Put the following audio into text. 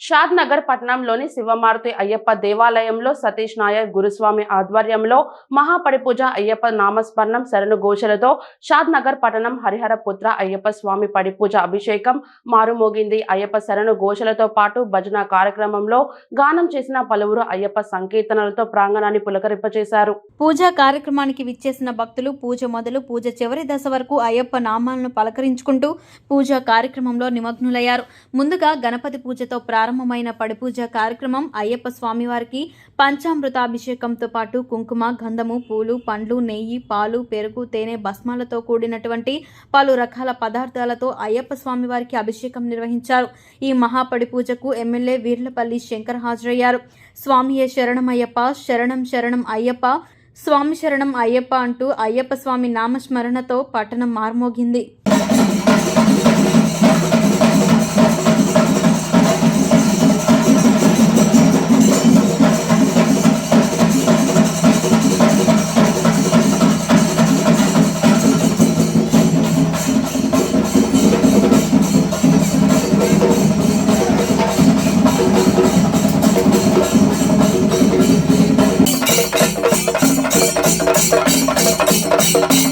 షాద్ నగర్ పట్టణంలోని శివమారుతి అయ్యప్ప దేవాలయంలో సతీష్ నాయర్ గురుస్వామి ఆధ్వర్యంలో మహాపడిపూజ అయ్యప్ప నామస్మరణం శరణు ఘోషలతో షాద్ నగర్ పట్టణం హరిహర పుత్ర అయ్యప్ప స్వామి పడిపూజ అభిషేకం మారుమోగింది. అయ్యప్ప శరణు ఘోషలతో పాటు భజన కార్యక్రమంలో గానం చేసిన పలువురు అయ్యప్ప సంకీర్తనలతో ప్రాంగణాన్ని పులకరింపచేశారు. పూజా కార్యక్రమానికి విచ్చేసిన భక్తులు పూజ మొదలు పూజ చివరి దశ వరకు అయ్యప్ప నామాలను పలకరించుకుంటూ పూజా కార్యక్రమంలో నిమగ్నులయ్యారు. ముందుగా గణపతి పూజతో ప్రారంభమైన పడిపూజ కార్యక్రమం అయ్యప్ప స్వామివారికి పంచామృతాభిషేకంతో పాటు కుంకుమ గంధము పూలు పండ్లు నెయ్యి పాలు పెరుగు తేనె భస్మాలతో కూడినటువంటి పలు రకాల పదార్థాలతో అయ్యప్ప స్వామివారికి అభిషేకం నిర్వహించారు. ఈ మహాపడి పూజకు ఎమ్మెల్యే వీర్లపల్లి శంకర్ హాజరయ్యారు. స్వామియే శరణమయ్యప్ప శరణం శరణం అయ్యప్ప స్వామి శరణం అయ్యప్ప అంటూ అయ్యప్ప స్వామి నామస్మరణతో పట్టణం మార్మోగింది. ピンピンピンピン。